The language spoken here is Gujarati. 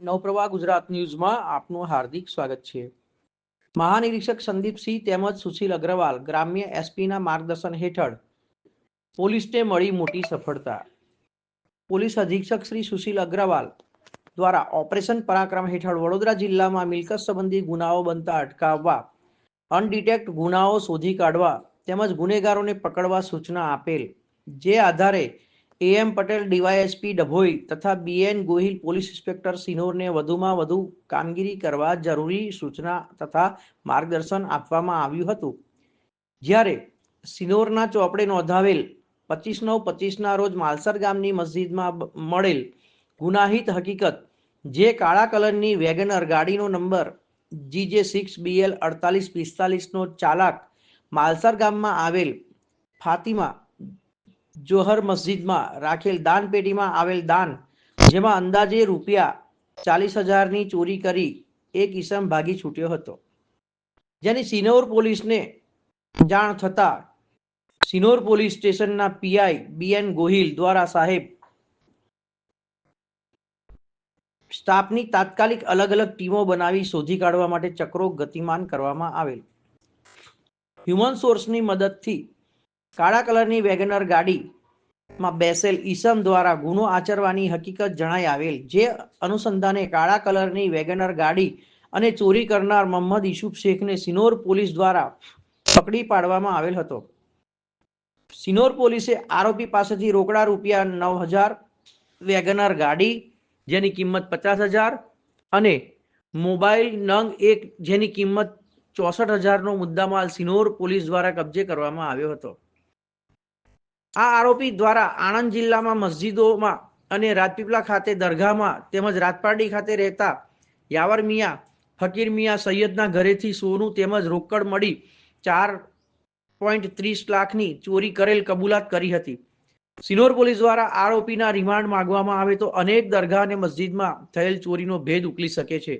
નવપ્રવાહ ગુજરાત ન્યૂઝમાં આપનું હાર્દિક સ્વાગત છે. મહાનિરીક્ષક સંદીપસિંહ તેમજ સુશીલ અગ્રવાલ ગ્રામ્ય એસપીના માર્ગદર્શન હેઠળ પોલીસને મળી મોટી સફળતા. પોલીસ અધિક્ષક શ્રી સુશીલ અગ્રવાલ દ્વારા ઓપરેશન પરાક્રમ હેઠળ વડોદરા જિલ્લામાં મિલકત સંબંધી ગુનાઓ બનતા અટકાવવા, અનડિટેક્ટ ગુનાઓ શોધી કાઢવા તેમજ ગુનેગારોને પકડવા સૂચના આપેલ, જે આધારે એએમ પટેલ ડીવાયએસપી ડભોઈ તથા બીએન ગોહિલ પોલીસ ઇન્સ્પેક્ટર સિનોરને વધુમાં વધુ કામગીરી કરવા જરૂરી સૂચના તથા માર્ગદર્શન આપવામાં આવ્યું હતું. જ્યારે સિનોરના ચોપડે નોંધાવેલ પચીસ નવ પચીસના રોજ માલસર ગામની મસ્જિદમાં મળેલ ગુનાહિત હકીકત, જે કાળા કલરની વેગનર ગાડીનો નંબર જીજે સિક્સ બીએલ અડતાલીસ પિસ્તાલીસનો ચાલક માલસર ગામમાં આવેલ ફાતિમા જોહર મસ્જિદમાં રાખેલ દાન પેટીમાં આવેલ દાન, જેમાં અંદાજે રૂપિયા ચાલીસ હજારની ચોરી કરી એક ઈસમ ભાગી છૂટ્યો હતો. જેની સિનોર પોલીસને જાણ થતા સિનોર પોલીસ સ્ટેશનના પીઆઈ બીએન ગોહિલ દ્વારા સાહેબ સ્ટાફની તાત્કાલિક અલગ અલગ ટીમો બનાવી શોધી કાઢવા માટે ચક્રો ગતિમાન કરવામાં આવેલ. હ્યુમન સોર્સની મદદથી કાળા કલરની વેગનર ગાડીમાં બેસેલ ઈસમ દ્વારા ગુનો આચરવાની હકીકત જણાઈ આવેલ, જે અનુસંધાને કાળા કલરની વેગનર ગાડી અને ચોરી કરનાર મોહમ્મદ યુસુફ શેખને સિનોર પોલીસ દ્વારા પકડી પાડવામાં આવેલ હતો. સિનોર પોલીસે આરોપી પાસેથી રોકડા રૂપિયા નવ હજાર વેગનર ગાડી, જેની કિંમત પચાસ હજાર, અને મોબાઈલ નંગ એક, જેની કિંમત ચોસઠ હજારનો મુદ્દામાલ સિનોર પોલીસ દ્વારા કબજે કરવામાં આવ્યો હતો. આ આરોપી દ્વારા આણંદ જિલ્લામાં મસ્જિદોમાં અને રાજપીપળા ખાતે દરગાહમાં તેમજ રાજપારડી ખાતે રહેતા યાવર મિયા, ફકીર મિયા સૈયદના ઘરેથી સોનું તેમજ રોકડ મળી ચાર પોઈન્ટ ત્રીસ લાખની ચોરી કરેલ કબૂલાત કરી હતી. સિનોર પોલીસ દ્વારા આરોપીના રિમાન્ડ માંગવામાં આવે તો અનેક દરગાહ અને મસ્જિદમાં થયેલ ચોરીનો ભેદ ઉકલી શકે છે.